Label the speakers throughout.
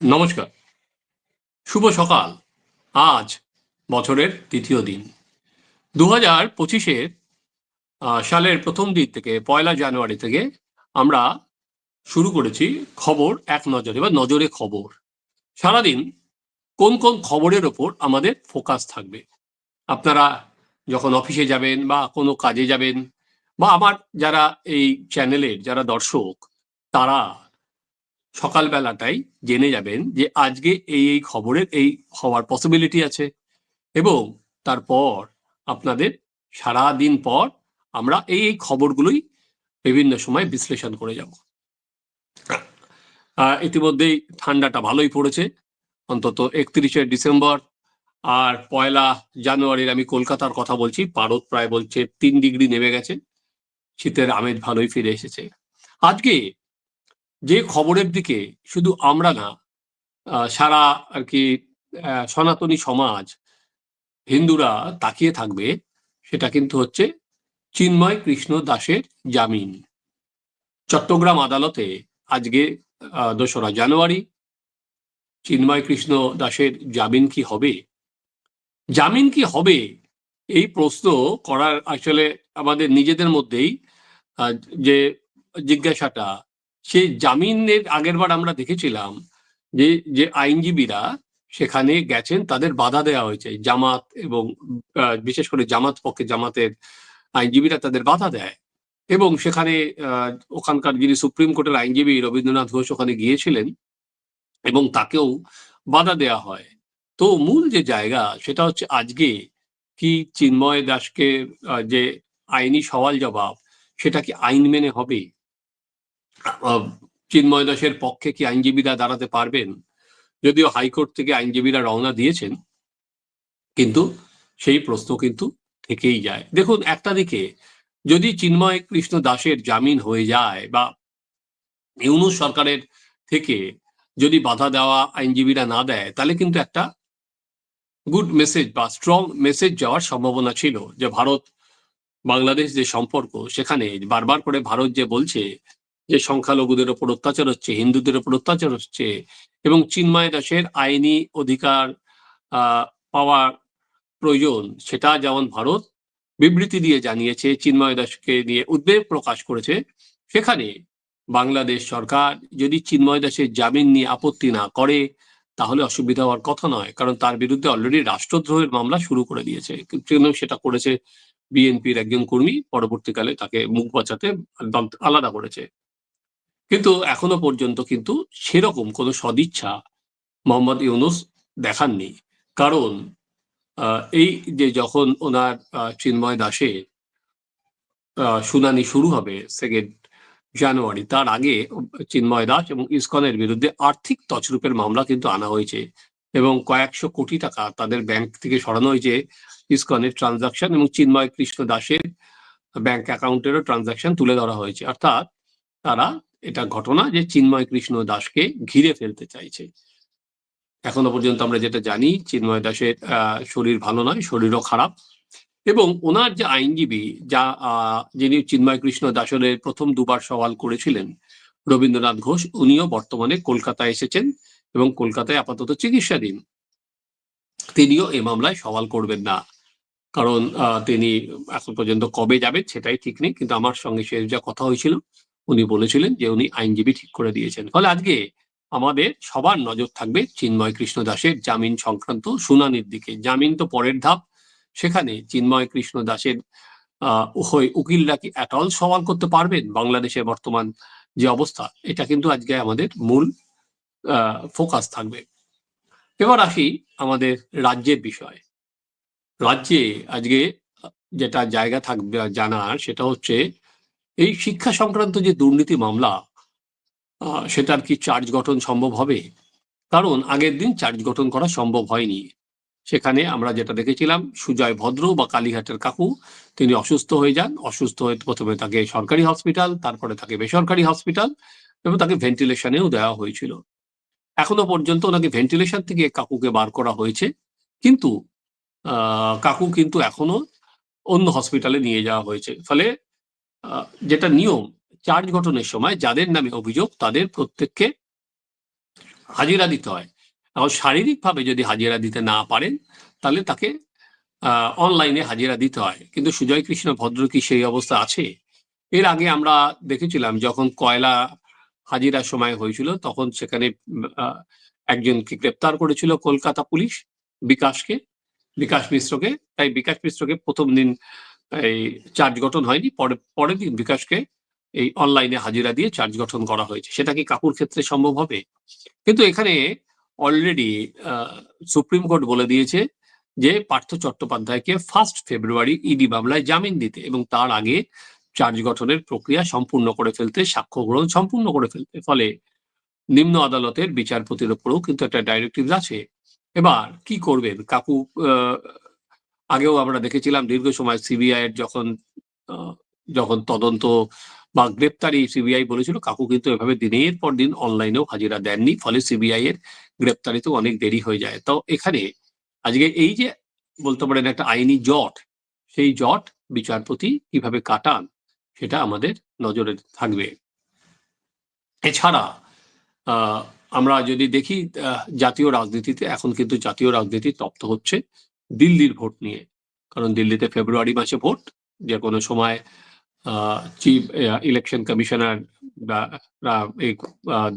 Speaker 1: নমস্কার। শুভ সকাল। আজ বছরের তৃতীয় দিন। দু হাজার পঁচিশের সালের প্রথম দিক থেকে, পয়লা জানুয়ারি থেকে আমরা শুরু করেছি খবর এক নজরে বা নজরে খবর। সারাদিন কোন কোন খবরের ওপর আমাদের ফোকাস থাকবে? আপনারা যখন অফিসে যাবেন বা কোনো কাজে যাবেন বা আমার যারা এই চ্যানেলের যারা দর্শক, তারা সকালবেলাটাই জেনে যাবেন যে আজকে এই এই খবরের, এই হওয়ার পসিবিলিটি আছে এবং তারপর আপনাদের সারা দিন পর আমরা এই এই খবরগুলোই বিভিন্ন সময় বিশ্লেষণ করে যাব। ইতিমধ্যেই ঠান্ডাটা ভালোই পড়েছে, অন্তত একত্রিশে ডিসেম্বর আর পয়লা জানুয়ারির আমি কলকাতার কথা বলছি, পারদ প্রায় বলছে তিন ডিগ্রি নেমে গেছে, শীতের আমেজ ভালোই ফিরে এসেছে। আজকে যে খবরের দিকে শুধু আমরা না সারা আর কি সনাতনী সমাজ, হিন্দুরা তাকিয়ে থাকবে, সেটা কিন্তু হচ্ছে চিন্ময় কৃষ্ণ দাসের জামিন। চট্টগ্রাম আদালতে আজকে দোসরা জানুয়ারি, চিন্ময় কৃষ্ণ দাসের জামিন কি হবে? জামিন কি হবে? এই প্রশ্ন করার আসলে আমাদের নিজেদের মধ্যেই যে জিজ্ঞাসাটা সেই জামিনের আগেরবার আমরা দেখেছিলাম যে যে আইনজীবীরা সেখানে গেছেন, তাদের বাধা দেওয়া হয়েছে। জামাত এবং বিশেষ করে জামাত পক্ষে জামাতের আইনজীবীরা তাদের বাধা দেয়। এবং সেখানে ওখানকার যিনি সুপ্রিম কোর্টের আইনজীবী রবীন্দ্রনাথ ঘোষ ওখানে গিয়েছিলেন এবং তাকেও বাধা দেওয়া হয়। তো মূল যে জায়গা সেটা হচ্ছে আজকে কি চিন্ময় দাসকে যে আইনি সওয়াল জবাব সেটা কি আইন মেনে হবে? চিন্ময় দাসের পক্ষে কি আইনজীবীরা দাঁড়াতে পারবেন? যদিও হাইকোর্ট থেকে আইনজীবীরা রওনা দিয়েছেন, কিন্তু সেই প্রশ্ন কিন্তু থেকেই যায়। দেখুন একটা দিকে যদি চিন্ময় কৃষ্ণ দাসের জামিন হয়ে যায় বা ইউনুস সরকারের থেকে যদি বাধা দেওয়া আইনজীবীরা না দেয়, তাহলে কিন্তু একটা গুড মেসেজ বা স্ট্রং মেসেজ যাওয়ার সম্ভাবনা ছিল যে ভারত বাংলাদেশ যে সম্পর্ক, সেখানে বারবার করে ভারত যে বলছে যে সংখ্যালঘুদের ওপর অত্যাচার হচ্ছে, হিন্দুদের ওপর অত্যাচার হচ্ছে এবং চিন্ময় দাসের আইনি অধিকার পাওয়ার প্রয়োজন, সেটা যেমন ভারত বিবৃতি দিয়ে জানিয়েছে, চিন্ময় দাসকে নিয়ে উদ্বেগ প্রকাশ করেছে, সেখানে বাংলাদেশ সরকার যদি চিন্ময় দাসের জামিন নিয়ে আপত্তি না করে, তাহলে অসুবিধা হওয়ার কথা নয়, কারণ তার বিরুদ্ধে অলরেডি রাষ্ট্রদ্রোহের মামলা শুরু করে দিয়েছে। সেটা করেছে বিএনপির একজন কর্মী, পরবর্তীকালে তাকে মুখ বাঁচাতে আলাদা করেছে। কিন্তু এখনও পর্যন্ত কিন্তু সেরকম কোনো সদিচ্ছা মোহাম্মদ ইউনুস দেখাননি। কারণ এই যে যখন ওনার চিন্ময় দাসের শুনানি শুরু হবে সেকেন্ড জানুয়ারি, তার আগে চিন্ময় দাস এবং ইসকনের বিরুদ্ধে আর্থিক তছরূপের মামলা কিন্তু আনা হয়েছে এবং কয়েকশো কোটি টাকা তাদের ব্যাংক থেকে সরানো হয়েছে ইসকনের ট্রানজাকশন এবং চিন্ময় কৃষ্ণ দাসের ব্যাংক অ্যাকাউন্টেরও ট্রানজাকশন তুলে ধরা হয়েছে। অর্থাৎ তারা এটা ঘটনা যে চিন্ময় কৃষ্ণ দাসকে ঘিরে ফেলতে চাইছে। এখনও পর্যন্ত আমরা যেটা জানি, চিন্ময় দাসের শরীর ভালো নয়, শরীরও খারাপ এবং ওনার যে আইনজীবী যা যিনি চিন্ময় কৃষ্ণ দাসের প্রথম দুবার সওয়াল করেছিলেন, রবীন্দ্রনাথ ঘোষ, উনিও বর্তমানে কলকাতায় এসেছেন এবং কলকাতায় আপাতত চিকিৎসাধীন। তিনিও এই মামলায় সওয়াল করবেন না। কারণ তিনি এখন পর্যন্ত কবে যাবেন সেটাই ঠিক নেই, কিন্তু আমার সঙ্গে সে যা কথা হয়েছিল উনি বলেছিলেন যে উনি আইনজীবী ঠিক করে দিয়েছেন। ফলে আজকে আমাদের সবার নজর থাকবে চিন্ময় কৃষ্ণ দাসের জামিন সংক্রান্ত শুনানির দিকে। জামিন তো পরের ধাপ। সেখানে চিন্ময় কৃষ্ণ দাসের উভয় উকিলরা কি অ্যাটল সওয়াল করতে পারবেন? বাংলাদেশের বর্তমান যে অবস্থা, এটা কিন্তু আজকে আমাদের মূল ফোকাস থাকবে। এবার আসি আমাদের রাজ্যের বিষয়। রাজ্যে আজকে যেটা জায়গা থাকবে জানার সেটা হচ্ছে এই শিক্ষা সংক্রান্ত যে দুর্নীতি মামলা সেটার কি চার্জ গঠন সম্ভব হবে? কারণ আগের দিন চার্জ গঠন করা সম্ভব হয়নি। সেখানে আমরা যেটা দেখেছিলাম, সুজয় ভদ্র বা কালীঘাটের কাকু, তিনি অসুস্থ হয়ে যান। অসুস্থ হয়ে প্রথমে তাকে সরকারি হসপিটাল, তারপরে তাকে বেসরকারি হসপিটাল এবং তাকে ভেন্টিলেশনেও দেওয়া হয়েছিল। এখনও পর্যন্ত ওনাকে ভেন্টিলেশন থেকে কাকুকে বার করা হয়েছে। কিন্তু কাকু কিন্তু এখনও অন্য হসপিটালে নিয়ে যাওয়া হয়েছে। ফলে যেটা নিয়ম, চার্জ গঠনের সময় যাদের নামে অভিযোগ তাদের প্রত্যেককে হাজিরা দিতে হয়। এখন শারীরিকভাবে যদি হাজিরা দিতে না পারেন, তাহলে তাকে অনলাইনে হাজিরা দিতে হয়। কিন্তু সুজয় কৃষ্ণ ভদ্র কি সেই অবস্থা আছে? এর আগে আমরা দেখেছিলাম, যখন কয়লা হাজিরার সময় হয়েছিল, তখন সেখানে একজনকে গ্রেপ্তার করেছিল কলকাতা পুলিশ, বিকাশকে, বিকাশ মিশ্রকে। তাই বিকাশ মিশ্রকে প্রথম দিন এই চার্জ গঠন হয়নি, পরে, পরের দিন বিকাশকে এই অনলাইনে হাজিরা দিয়ে চার্জ গঠন করা হয়েছে। সেটা কি কাকুর ক্ষেত্রে সম্ভব হবে? কিন্তু এখানে অলরেডি সুপ্রিম কোর্ট বলে দিয়েছে যে পার্থ চট্টোপাধ্যায়কে ফার্স্ট ফেব্রুয়ারি ইডি মামলায় জামিন দিতে এবং তার আগে চার্জ গঠনের প্রক্রিয়া সম্পূর্ণ করে ফেলতে, সাক্ষ্য গ্রহণ সম্পূর্ণ করে ফেলতে। ফলে নিম্ন আদালতের বিচারপতির উপরেও কিন্তু একটা ডাইরেক্টিভ আছে। এবার কি করবেন? কাকু আগেও আমরা দেখেছিলাম দীর্ঘ সময় সিবিআই এর যখন যখন তদন্ত বা গ্রেপ্তারি সিবিআই বলেছিল, কাকু কিন্তু এভাবে দিনের পর দিন অনলাইনেও হাজিরা দেননি, ফলে সিবিআই এর গ্রেপ্তারিতেও অনেক দেরি হয়ে যায়। তো এখানে আজকে এই যে বলতে পারেন একটা আইনি জট, সেই জট বিচারপতি কীভাবে কাটান, সেটা আমাদের নজরে থাকবে। এছাড়া আমরা যদি দেখি জাতীয় রাজনীতিতে এখন কিন্তু জাতীয় রাজনীতি তপ্ত হচ্ছে। দিল্লির ভোট নিয়ে। কারণ দিল্লিতে ফেব্রুয়ারি মাসে ভোট, যে কোনো সময় চিফ ইলেকশন কমিশনার এই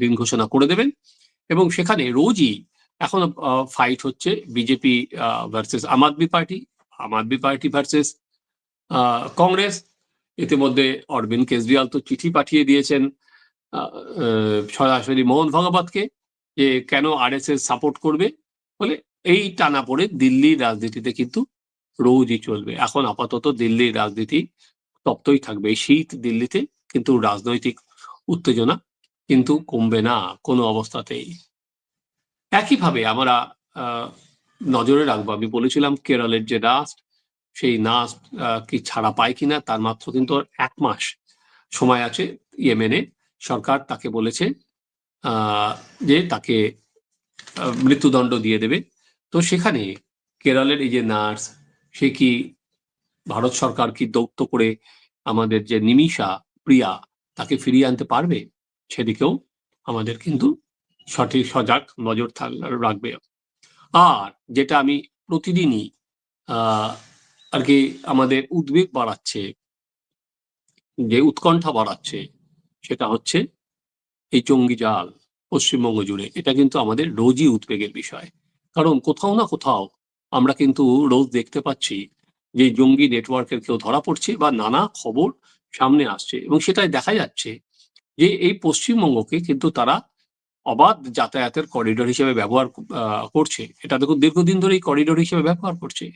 Speaker 1: দিন ঘোষণা করে দেবেন। এবং সেখানে রোজই এখনও ফাইট হচ্ছে BJP versus Aam Aadmi Party, Aam Aadmi Party versus Congress. ইতিমধ্যে অরবিন্দ কেজরিওয়াল তো চিঠি পাঠিয়ে দিয়েছেন সরাসরি মোহন ভগবতকে, যে কেন আরএসএস সাপোর্ট করবে বলে এই টানা পড়ে দিল্লির রাজনীতিতে কিন্তু রোজই চলবে। এখন আপাতত দিল্লির রাজনীতি তপ্তই থাকবে। শীত দিল্লিতে কিন্তু রাজনৈতিক উত্তেজনা কিন্তু কমবে না কোনো অবস্থাতেই। একইভাবে আমরা নজরে রাখব। আমি বলেছিলাম কেরলের যে নাচ সেই নাচ কি ছাড়া পায় কিনা তার মাত্র কিন্তু এক মাস সময় আছে ইয়েমেনে। সরকার তাকে বলেছে যে তাকে মৃত্যুদণ্ড দিয়ে দেবে। তো সেখানে কেরলের এই যে নার্স, সে কি ভারত সরকার কি দৌত্য করে আমাদের যে নিমিষা প্রিয়া তাকে ফিরিয়ে আনতে পারবে? সেদিকেও আমাদের কিন্তু সঠিক সজাগ নজর রাখবে। আর যেটা আমি প্রতিদিনই আর কি আমাদের উদ্বেগ বাড়াচ্ছে, যে উৎকণ্ঠা বাড়াচ্ছে, সেটা হচ্ছে এই জঙ্গি জাল পশ্চিমবঙ্গ জুড়ে। এটা কিন্তু আমাদের রোজই উদ্বেগের বিষয়। কারণ কোথাও না কোথাও আমরা কিন্তু রোজ দেখতে পাচ্ছি যে জঙ্গি নেটওয়ার্কের কেউ ধরা পড়ছে বা নানা খবর সামনে আসছে এবং সেটাই দেখা যাচ্ছে যে এই পশ্চিমবঙ্গকে কিন্তু তারা অবাধ যাতায়াতের করিডোর হিসেবে ব্যবহার করছে। এটা দেখুন দীর্ঘদিন ধরে এই করিডোর হিসেবে ব্যবহার করছে।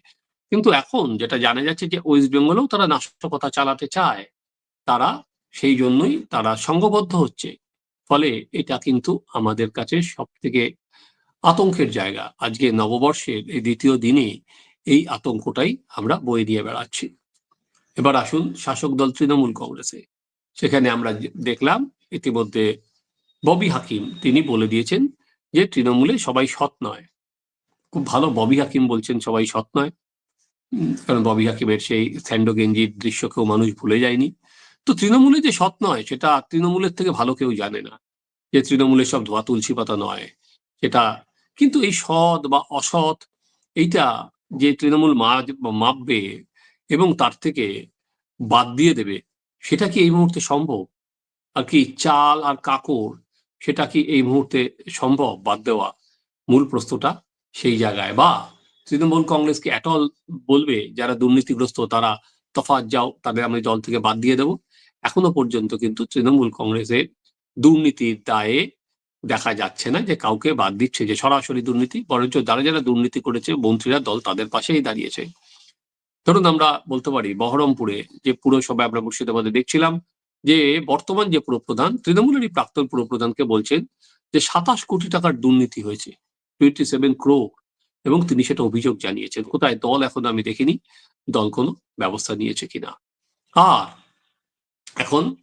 Speaker 1: কিন্তু এখন যেটা জানা যাচ্ছে যে ওয়েস্ট বেঙ্গলেও তারা নাশকতা চালাতে চায়, তারা সেই জন্যই তারা সংঘবদ্ধ হচ্ছে। ফলে এটা কিন্তু আমাদের কাছে সব থেকে আতঙ্কের জায়গা। আজকে নববর্ষের এই দ্বিতীয় দিনে এই আতঙ্কটাই আমরা বয়ে দিয়ে বেড়াচ্ছি। এবার আসুন শাসক দল তৃণমূল কংগ্রেসে। সেখানে আমরা দেখলাম ইতিমধ্যে ববি হাকিম, তিনি বলে দিয়েছেন যে তৃণমূলে সবাই সৎ নয়। খুব ভালো ববি হাকিম বলছেন সবাই সৎ নয়। কারণ ববি হাকিমের সেই স্যান্ডো গেঞ্জির দৃশ্যকেও মানুষ ভুলে যায়নি। তো তৃণমূলে যে সৎ নয়, সেটা তৃণমূলের থেকে ভালো কেউ জানে না। যে তৃণমূলের সব ধোয়া তুলসী পাতা নয়, সেটা কিন্তু এই সৎ বা অসৎ, এইটা যে তৃণমূল মাপবে এবং তার থেকে বাদ দিয়ে দেবে, সেটা কি এই মুহূর্তে সম্ভব? আর কি চাল আর কাকড়, সেটা কি এই মুহূর্তে সম্ভব বাদ দেওয়া? মূল প্রশ্নটা সেই জায়গায়। বা তৃণমূল কংগ্রেসকে অ্যাটল বলবে, যারা দুর্নীতিগ্রস্ত, তারা তফাৎ যাও, তাদের আমি দল থেকে বাদ দিয়ে দেবো। এখনও পর্যন্ত কিন্তু তৃণমূল কংগ্রেসের দুর্নীতির দায়ে দেখা যাচ্ছে না যে কাউকে বাদ দিচ্ছে যে সরাসরি দুর্নীতি, বরঞ্চ যারা যারা দুর্নীতি করেছে, মন্ত্রীরা দল তাদের পাশেই দাঁড়িয়েছে। ধরুন আমরা বলতে পারি, বহরমপুরে যে পুরসভায় আমরা মুর্শিদাবাদে দেখছিলাম, যে বর্তমান যে পুরপ্রধান, তৃণমূলেরই প্রাক্তন পুরপ্রধানকে বলছেন যে সাতাশ কোটি টাকার দুর্নীতি হয়েছে টোয়েন্টি সেভেন ক্রো এবং তিনি সেটা অভিযোগ জানিয়েছেন। কোথায়? দল এখন আমি দেখিনি, দল কোনো ব্যবস্থা নিয়েছে কিনা। আর এখন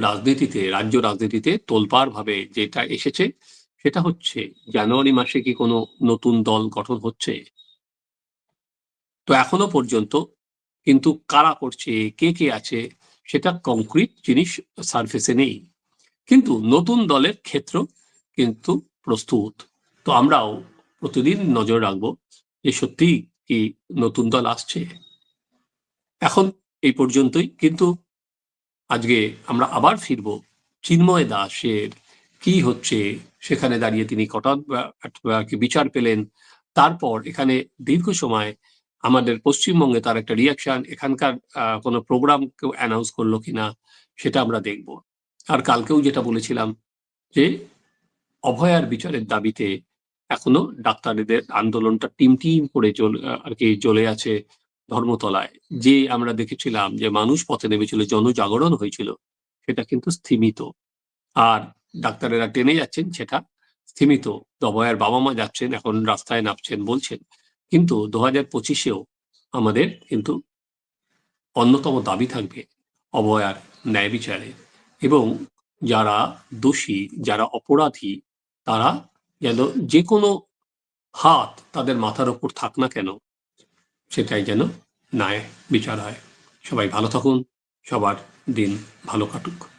Speaker 1: রাজনীতিতে, রাজ্য রাজনীতিতে তোলপাড় ভাবে যেটা এসেছে, সেটা হচ্ছে জানুয়ারি মাসে কি কোনো নতুন দল গঠন হচ্ছে? তো এখনও পর্যন্ত কিন্তু কারা করছে, কে কে আছে, সেটা কংক্রিট জিনিস সার্ফেসে নেই। কিন্তু নতুন দলের ক্ষেত্র কিন্তু প্রস্তুত। তো আমরাও প্রতিদিন নজর রাখব যে সত্যি কি নতুন দল আসছে। এখন এই পর্যন্তই। কিন্তু আজকে আমরা আবার ফিরবো চিন্ময় দাসের কি হচ্ছে? সেখানে দাঁড়িয়ে তিনি কি বিচার পেলেন। তারপর এখানে দীর্ঘ সময় আমাদের পশ্চিমবঙ্গে তার একটা রিয়াকশন এখানকার কোনো প্রোগ্রাম কেউ অ্যানাউন্স করল কিনা সেটা আমরা দেখব। আর কালকেও যেটা বলেছিলাম যে, অভয়ার বিচারের দাবিতে এখনও ডাক্তারদের আন্দোলনটা টিম টিম করে আর কি চলে আছে। ধর্মতলায়, যে আমরা দেখেছিলাম যে মানুষ পথে নেমেছিল, জনজাগরণ হয়েছিল, সেটা কিন্তু স্থিমিত। আর ডাক্তারেরা টেনে যাচ্ছেন সেটা স্থিমিত। অভয়ার বাবা মা যাচ্ছেন, এখন রাস্তায় নামছেন, বলছেন। কিন্তু দু হাজার পঁচিশেও আমাদের কিন্তু অন্যতম দাবি থাকবে অভয়ার ন্যায় বিচারে। এবং যারা দোষী, যারা অপরাধী, তারা যেন যে কোনো হাত তাদের মাথার ওপর থাক না কেন সেটাই যেন ন্যায় বিচার হয়। সবাই ভালো থাকুন সবার দিন ভালো কাটুক।